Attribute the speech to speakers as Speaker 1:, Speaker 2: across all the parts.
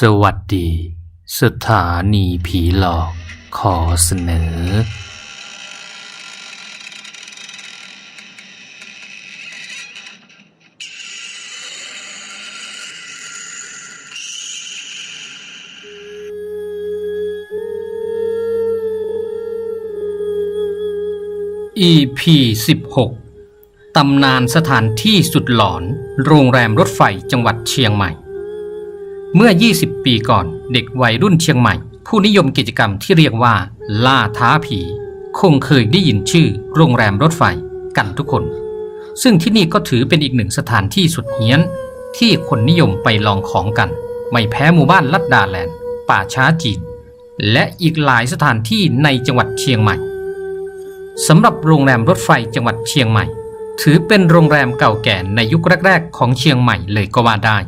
Speaker 1: สวัสดี สถานีผีหลอกขอเสนอ EP 16 ตำนานสถานที่สุดหลอน โรงแรมรถไฟจังหวัดเชียงใหม่ เมื่อ 20 ปีก่อนเด็กวัยรุ่นเชียงใหม่ ผู้นิยมกิจกรรมที่เรียกว่า ล่าท้าผี คงเคยได้ยินชื่อ โรงแรมรถไฟกันทุกคน ซึ่งที่นี่ก็ถือเป็นอีกหนึ่งสถานที่สุดเฮี้ยน ที่คนนิยมไปลองของกัน ไม่แพ้หมู่บ้านลัดดาแลนด์ ป่าช้าจีน และอีกหลายสถานที่ในจังหวัดเชียงใหม่สำหรับโรงแรมรถไฟจังหวัดเชียงใหม่ ถือเป็นโรงแรมเก่าแก่ในยุคแรก ๆ ของเชียงใหม่เลยก็ว่าได้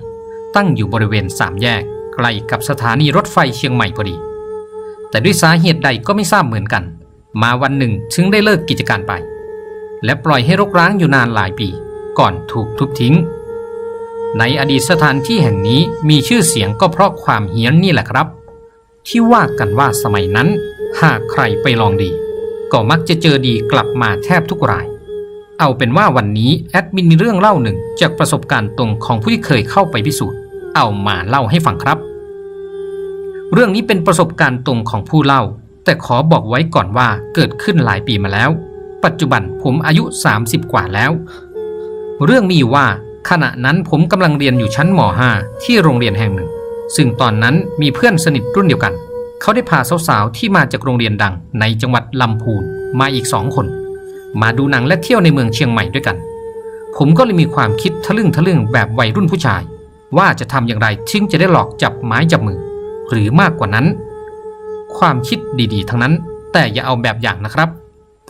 Speaker 1: ตั้งอยู่บริเวณสามแยกใกล้กับสถานีรถไฟเชียงใหม่พอดี แต่ด้วยสาเหตุใดก็ไม่ทราบเหมือนกัน มาวันหนึ่งถึงได้เลิกกิจการไป และปล่อยให้รกร้างอยู่นานหลายปี ก่อนถูกทุบทิ้ง ในอดีตสถานที่แห่งนี้มีชื่อเสียงก็เพราะความเฮี้ยนนี่แหละครับ ที่ว่ากันว่าสมัยนั้น หากใครไปลองดี ก็มักจะเจอดีกลับมาแทบทุกราย เอาเป็นว่าวันนี้แอดมินมีเรื่องเล่าหนึ่งจากประสบการณ์ตรงของผู้ที่เคยเข้าไปพิสูจน์ เอามาเล่าให้ฟังครับ เรื่องนี้เป็นประสบการณ์ตรงของผู้เล่า แต่ขอบอกไว้ก่อนว่าเกิดขึ้นหลายปีมาแล้ว ปัจจุบันผมอายุ 30 กว่าแล้ว เรื่องมีว่าขณะนั้นผมกำลังเรียนอยู่ชั้นม .5 ที่โรงเรียนแห่งหนึ่ง ซึ่งตอนนั้นมีเพื่อนสนิทรุ่นเดียวกัน เขาได้พาสาวๆที่มาจากโรงเรียนดังในจังหวัดลำพูนมาอีกสองคน มาดูหนังและเที่ยวในเมืองเชียงใหม่ด้วยกัน ผมก็เลยมีความคิดทะลึ่งทะลึ่งแบบวัยรุ่นผู้ชาย ว่าจะทำอย่างไรถึงจะได้หลอกจับไม้จับมือ หรือมากกว่านั้น ความคิดดีๆ ทั้งนั้น แต่อย่าเอาแบบอย่างนะครับ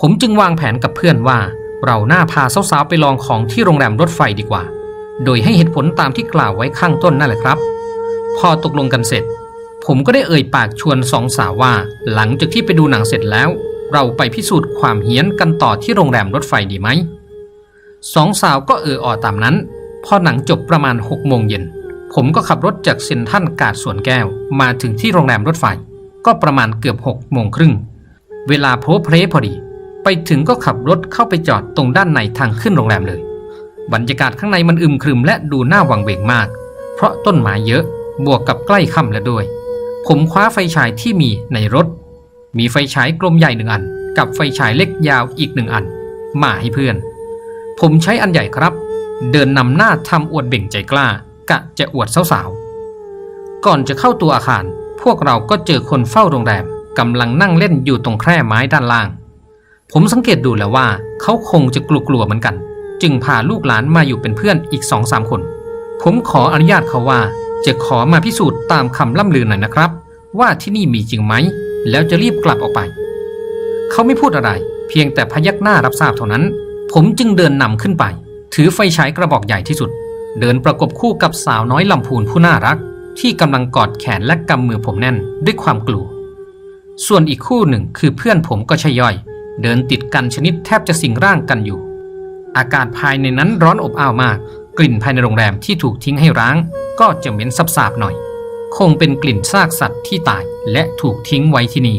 Speaker 1: ผมจึงวางแผนกับเพื่อนว่า เราหน้าพาสาวๆไปลองของที่โรงแรมรถไฟดีกว่า โดยให้เหตุผลตามที่กล่าวไว้ข้างต้นนั่นแหละครับ พอตกลงกันเสร็จ ผมก็ได้เอ่ยปากชวนสองสาวว่า หลังจากที่ไปดูหนังเสร็จแล้ว เราไปพิสูจน์ความเฮี้ยนกันต่อที่โรงแรมรถไฟดีไหมสองสาวก็เอออตามนั้น พอหนังจบประมาณ6โมงเย็น ผมก็ขับรถจากเซนทรัลกาดสวนแก้ว มาถึงที่โรงแรมรถไฟ ก็ประมาณเกือบ6โมงครึ่ง เวลาโพลเพลพอดี ไปถึงก็ขับรถเข้าไปจอดตรงด้านในทางขึ้นโรงแรมเลย บรรยากาศข้างในมันอึมครึมและดูน่าวังเวงมาก เพราะต้นไม้เยอะ บวกกับใกล้ค่ำแล้วด้วย ผมคว้าไฟฉายที่มีในรถ มีไฟฉายกลมใหญ่หนึ่งอัน กับไฟฉายเล็กยาวอีกหนึ่งอัน มาให้เพื่อน ผมใช้อันใหญ่ครับ เดินนำหน้าทำอวดเบ่งใจกล้า กะจะอวดสาวๆ ก่อนจะเข้าตัวอาคาร พวกเราก็เจอคนเฝ้าโรงแรมกำลังนั่งเล่นอยู่ตรงแคร่ไม้ด้านล่าง ผมสังเกตดูแล้วว่าเขาคงจะกลัวๆเหมือนกัน จึงพาลูกหลานมาอยู่เป็นเพื่อนอีกสองสามคน ผมขออนุญาตเขาว่า จะขอมาพิสูจน์ตามคำล่ำลือหน่อยนะครับ ว่าที่นี่มีจริงไหม แล้วจะรีบกลับออกไป เขาไม่พูดอะไร เพียงแต่พยักหน้ารับทราบเท่านั้น ผมจึงเดินนำขึ้นไป ถือไฟฉายกระบอกใหญ่ที่สุด เดินประกบคู่กับสาวน้อยลำพูนผู้น่ารัก ที่กำลังกอดแขนและกำมือผมแน่นด้วยความกลัว ส่วนอีกคู่หนึ่งคือเพื่อนผมก็ช่ย่อย เดินติดกันชนิดแทบจะสิงร่างกันอยู่ อากาศภายในนั้นร้อนอบอ้าวมาก กลิ่นภายในโรงแรมที่ถูกทิ้งให้ร้าง ก็จะเหม็นสาบหน่อย คงเป็นกลิ่นซากสัตว์ที่ตายและถูกทิ้งไว้ที่นี่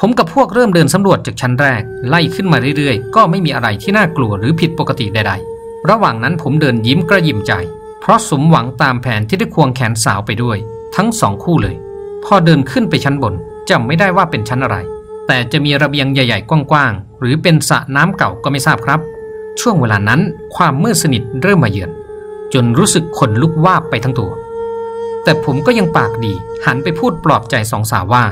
Speaker 1: ผมกับพวกเริ่มเดินสำรวจจากชั้นแรก ไล่ขึ้นมาเรื่อยๆ ก็ไม่มีอะไรที่น่ากลัวหรือผิดปกติใดๆ ระหว่างนั้นผมเดินยิ้มกระยิมใจ เพราะสมหวังตามแผนที่ได้ควงแขนสาวไปด้วย ทั้งสองคู่เลย พอเดินขึ้นไปชั้นบนจำไม่ได้ว่าเป็นชั้นอะไร แต่จะมีระเบียงใหญ่ๆ กว้างๆ หรือเป็นสระน้ำเก่าก็ไม่ทราบครับ ช่วงเวลานั้นความมืดสนิทเริ่มมาเยือน จนรู้สึกขนลุกวาบไปทั้งตัว แต่ผมก็ยังปากดีหันไปพูดปลอบใจสองสาวว่า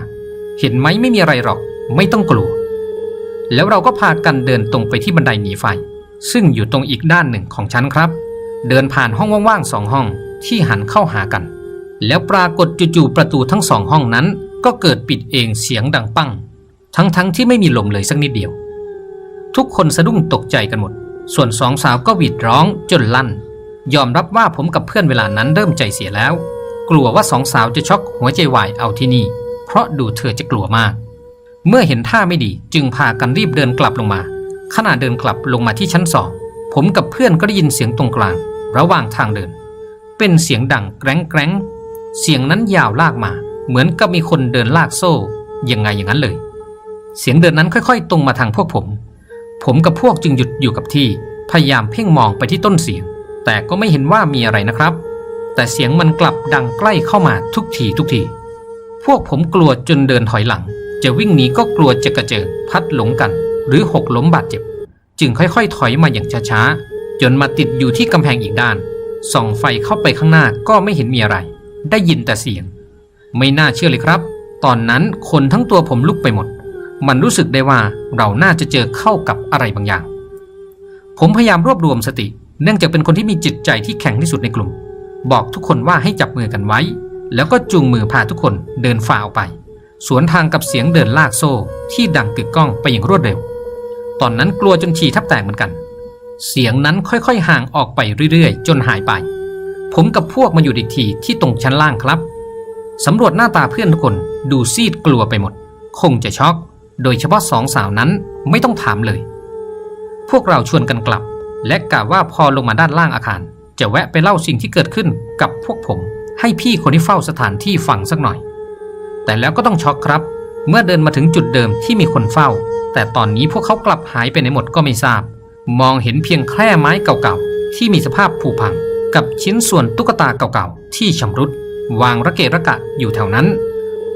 Speaker 1: เห็นไหมไม่มีอะไรหรอก ไม่ต้องกลัว แล้วเราก็พากันเดินตรงไปที่บันไดหนีไฟ ซึ่งอยู่ตรงอีกด้านหนึ่งของชั้นครับ เดินผ่านห้องว่างๆสองห้องที่หันเข้าหากัน แล้วปรากฏจู่ๆประตูทั้งสองห้องนั้น ก็เกิดปิดเองเสียงดังปัง ทั้งๆที่ไม่มีลมเลยสักนิดเดียว ทุกคนสะดุ้งตกใจกันหมด ส่วนสองสาวก็หวีดร้องจนลั่น ยอมรับว่าผมกับเพื่อนเวลานั้นเริ่มใจเสียแล้ว กลัวว่าสองสาวจะช็อกหัวใจวายเอาที่นี่ เพราะดูเธอจะกลัวมาก เมื่อเห็นท่าไม่ดีจึงพากันรีบเดินกลับลงมา ขณะเดินกลับลงมาที่ชั้นสองผมกับเพื่อนก็ได้ยินเสียงตรงกลาง ระหว่างทางเดิน เป็นเสียงดังแกร้งแกร้งเสียงนั้นยาวลากมา เหมือนกับมีคนเดินลากโซ่ยังไงอย่างนั้นเลย เสียงเดินนั้นค่อยๆ ตรงมาทางพวกผม ผมกับพวกจึงหยุดอยู่กับที่พยายามเพ่งมองไปที่ต้นเสียง แต่ก็ไม่เห็นว่ามีอะไรนะครับ แต่เสียงมันกลับดังใกล้เข้ามาทุกทีทุกที พวกผมกลัวจนเดินถอยหลัง จะวิ่งหนีก็กลัวจะกระเจิงพัดหลงกัน หรือหกล้มบาดเจ็บ จึงค่อยๆ ถอยมาอย่างช้าๆ จนมาติดอยู่ที่กำแพงอีกด้าน ส่องไฟเข้าไปข้างหน้าก็ไม่เห็นมีอะไร ได้ยินแต่เสียง ไม่น่าเชื่อเลยครับ ตอนนั้นคนทั้งตัวผมลุกไปหมด มันรู้สึกได้ว่าเราน่าจะเจอเข้ากับอะไรบางอย่าง ผมพยายามรวบรวมสติ เนื่องจากเป็นคนที่มีจิตใจที่แข็งที่สุดในกลุ่ม บอกทุกคนว่าให้จับมือกันไว้ แล้วก็จูงมือพาทุกคนเดินฝ่าออกไป สวนทางกับเสียงเดินลากโซ่ที่ดังกึกก้องไปอย่างรวดเร็ว ตอนนั้นกลัวจนฉี่ทับแตกเหมือนกัน เสียงนั้นค่อยๆห่างออกไปเรื่อยๆ จนหายไป ผมกับพวกมาอยู่อีกทีที่ตรงชั้นล่างครับสำรวจหน้าตาเพื่อนทุกคนดูซีดกลัวไปหมด คงจะช็อก โดยเฉพาะสองสาวนั้นไม่ต้องถามเลย พวกเราชวนกันกลับ และกะว่าพอลงมาด้านล่างอาคาร จะแวะไปเล่าสิ่งที่เกิดขึ้นกับพวกผม ให้พี่คนที่เฝ้าสถานที่ฟังสักหน่อย แต่แล้วก็ต้องช็อกครับ เมื่อเดินมาถึงจุดเดิมที่มีคนเฝ้า แต่ตอนนี้พวกเขากลับหายไปไหนหมดก็ไม่ทราบ มองเห็นเพียงแคร่ไม้เก่าๆ ที่มีสภาพผุพัง กับชิ้นส่วนตุ๊กตาเก่าๆ ที่ชำรุด วางระเกะระกะอยู่แถวนั้น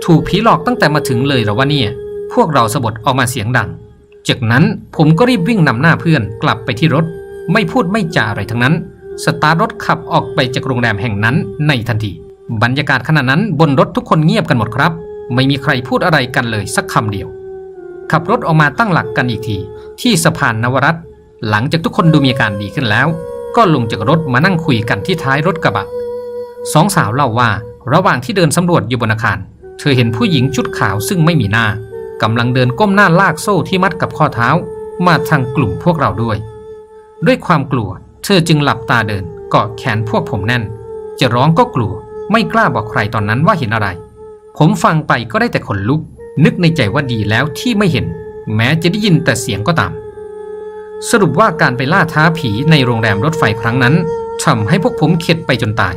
Speaker 1: ถูกผีหลอกตั้งแต่มาถึงเลยหรอวะเนี่ย พวกเราสะบดออกมาเสียงดัง จากนั้นผมก็รีบวิ่งนำหน้าเพื่อนกลับไปที่รถ ไม่พูดไม่จาอะไรทั้งนั้น สตาร์ทรถขับออกไปจากโรงแรมแห่งนั้นในทันที บรรยากาศขณะนั้นบนรถทุกคนเงียบกันหมดครับ ไม่มีใครพูดอะไรกันเลยสักคำเดียว ขับรถออกมาตั้งหลักกันอีกที ที่สะพานนวรัตหลังจากทุกคนดูมีอาการดีขึ้นแล้ว ก็ลงจากรถมานั่งคุยกันที่ท้ายรถกระบะสองสาวเล่าว่าระหว่างที่เดินสำรวจอยู่บนอาคาร เธอเห็นผู้หญิงชุดขาวซึ่งไม่มีหน้ากำลังเดินก้มหน้าลากโซ่ที่มัดกับข้อเท้า มาทางกลุ่มพวกเราด้วย ด้วยความกลัว เธอจึงหลับตาเดินเกาะแขนพวกผมแน่น จะร้องก็กลัว ไม่กล้าบอกใครตอนนั้นว่าเห็นอะไร ผมฟังไปก็ได้แต่ขนลุก นึกในใจว่าดีแล้วที่ไม่เห็น แม้จะได้ยินแต่เสียงก็ตาม สรุปว่าการไปล่าท้าผีในโรงแรมรถไฟครั้งนั้นทำให้พวกผมเข็ดไปจนตาย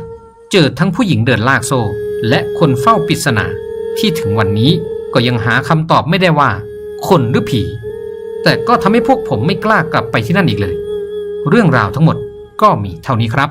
Speaker 1: เจอทั้งผู้หญิงเดินลากโซ่ และคนเฝ้าปริศนา ที่ถึงวันนี้ก็ยังหาคำตอบไม่ได้ว่า คนหรือผี แต่ก็ทำให้พวกผมไม่กล้ากลับไปที่นั่นอีกเลย เรื่องราวทั้งหมดก็มีเท่านี้ครับ